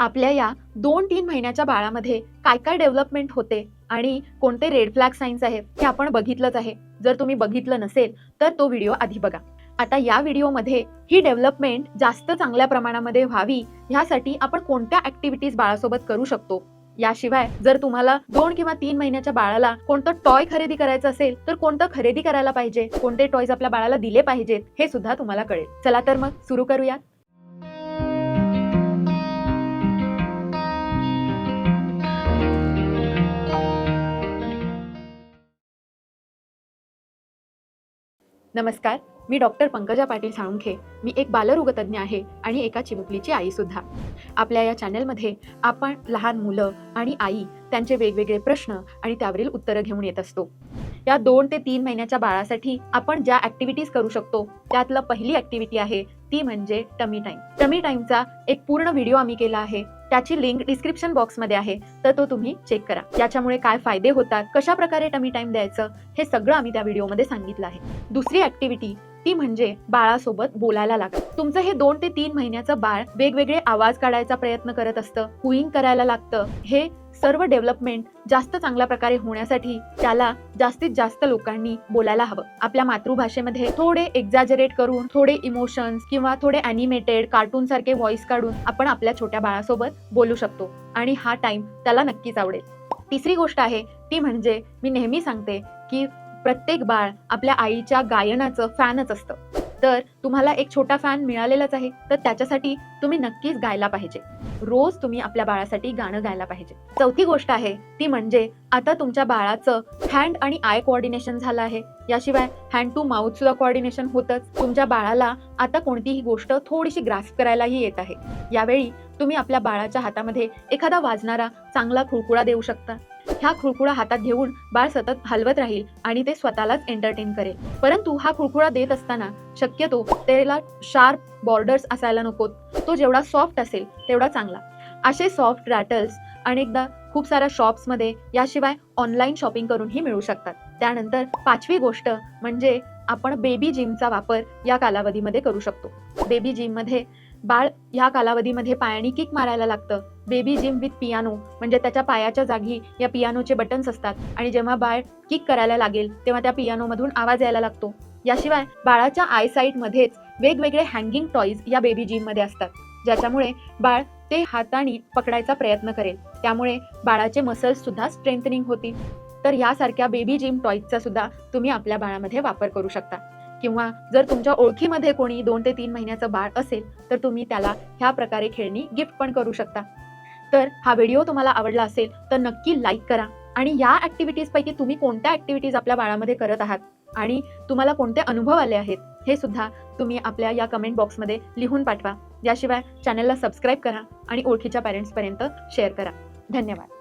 आपल्या या दोन तीन महिन्याच्या बाळामध्ये काय काय डेव्हलपमेंट होते आणि कोणते रेड फ्लॅग साईन्स आहेत हे आपण बघितलंच आहे. जर तुम्ही बघितलं नसेल तर तो व्हिडिओ आधी बघा. आता या व्हिडिओमध्ये ही डेव्हलपमेंट जास्त चांगल्या प्रमाणामध्ये व्हावी ह्यासाठी आपण कोणत्या ऍक्टिव्हिटीज बाळासोबत करू शकतो? याशिवाय जर तुम्हाला दोन किंवा तीन महिन्याच्या बाळाला कोणतं टॉय खरेदी करायचं असेल तर कोणतं खरेदी करायला पाहिजे? कोणते टॉयज आपल्या बाळाला दिले पाहिजेत? हे सुद्धा तुम्हाला कळेल. चला तर मग सुरू करूयात. नमस्कार मी डॉक्टर पंकजा पाटील साळुंखे. मी एक बालरोगतज्ञ आहे आणि एका चिमुकलीची आई सुद्धा. आपल्या या चॅनलमध्ये आपण लहान मुलं आणि आई त्यांचे वेगवेगळे प्रश्न आणि त्यावरील उत्तरं घेऊन येत असतो. या दोन ते तीन महिन्याच्या बाळासाठी आपण ज्या ऍक्टिव्हिटीज करू शकतो त्यातलं पहिली ऍक्टिव्हिटी आहे ती म्हणजे टमी टाइम टमी टाइमचा एक पूर्ण व्हिडिओ आम्ही केला आहे. त्याची लिंक डिस्क्रिप्शन बॉक्समध्ये आहे. तर तो तुम्ही चेक करा. याच्यामुळे काय फायदे होतात कशा प्रकारे टमी टाइम द्यायचं हे सगळं आम्ही त्या व्हिडिओमध्ये सांगितलं आहे. दुसरी ऍक्टिव्हिटी ती म्हणजे बाळासोबत बोलायला लागा तुमचं हे दोन ते तीन महिन्याचं बाळ वेगवेगळे आवाज काढायचा प्रयत्न करत असतं कुईंग करायला लागतं. हे सर्व डेव्हलपमेंट जास्त चांगल्या प्रकारे होण्यासाठी त्याला जास्तीत जास्त लोकांनी बोलायला हवं. आपल्या मातृभाषेमध्ये थोडे एक्झॅजरेट करून थोडे इमोशन्स किंवा थोडे अॅनिमेटेड कार्टून सारखे व्हॉइस काढून आपण आपल्या छोट्या बाळासोबत बोलू शकतो. आणि हा टाइम त्याला नक्कीच आवडेल. तिसरी गोष्ट आहे ती म्हणजे मी नेहमी सांगते की प्रत्येक बाळ आपल्या आईच्या गायनाचं फॅनच असतं. तर तुम्हाला एक छोटा फॅन मिळालेलाच आहे तर त्याच्यासाठी तुम्ही नक्कीच गायला पाहिजे. रोज तुम्ही आपल्या बाळासाठी गाणं गायला पाहिजे. चौथी गोष्ट आहे ती म्हणजे आता तुमच्या बाळाचं हँड आणि आय कोऑर्डिनेशन झालं आहे. याशिवाय हँड टू माउथ सुद्धा कोऑर्डिनेशन होतच. तुमच्या बाळाला आता कोणतीही गोष्ट थोडीशी ग्रास्प करायलाही येत आहे. यावेळी तुम्ही आपल्या बाळाच्या हातामध्ये एखादा वाजणारा चांगला खुळकुळा देऊ शकता. ह्या खुळकुळा हातात घेऊन बाळ सतत हलवत राहील आणि ते स्वतःलाच एंटरटेन करेल. परंतु हा खुळकुळा देत असताना शक्यतो त्याला शार्प बॉर्डर्स असायला नकोत. तो जेवढा सॉफ्ट असेल तेवढा चांगला. असे सॉफ्ट रॅटल्स अनेकदा खूप साऱ्या शॉप्समध्ये याशिवाय ऑनलाईन शॉपिंग करूनही मिळू शकतात. त्यानंतर पाचवी गोष्ट म्हणजे आपण बेबी जिमचा वापर या कालावधीमध्ये करू शकतो. बेबी जिममध्ये बाळ ह्या कालावधीमध्ये पायाने किक मारायला लागतं. बेबी जिम विथ पियानो म्हणजे त्याच्या पायाच्या जागी या पियानोचे बटन्स असतात. आणि जेव्हा बाळ किक करायला लागेल तेव्हा त्या पियानोमधून आवाज यायला लागतो. याशिवाय बाळाच्या आयसाईटमध्येच वेगवेगळे हँगिंग टॉईज या बेबी जिममध्ये असतात. ज्याच्यामुळे बाळ ते हाताने पकडायचा प्रयत्न करेल. त्यामुळे बाळाचे मसल्स सुद्धा स्ट्रेंथनिंग होतील. तर यासारख्या बेबी जिम टॉईजचा सुद्धा तुम्ही आपल्या बाळामध्ये वापर करू शकता. किंवा जर तुमच्या ओळखीमध्ये कोणी दोन ते तीन महिन्याचं बाळ असेल तर तुम्ही त्याला ह्या प्रकारे खेळणी गिफ्ट पण करू शकता. तर हा व्हिडिओ तुम्हाला आवडला असेल तर नक्की लाईक करा. आणि या ॲक्टिव्हिटीजपैकी तुम्ही कोणत्या ॲक्टिव्हिटीज आपल्या बाळामध्ये करत आहात? आणि तुम्हाला कोणते अनुभव आले आहेत? हे सुद्धा तुम्ही आपल्या या कमेंट बॉक्समध्ये लिहून पाठवा. याशिवाय चॅनलला सबस्क्राईब करा आणि ओळखीच्या पॅरेंट्सपर्यंत शेअर करा. धन्यवाद.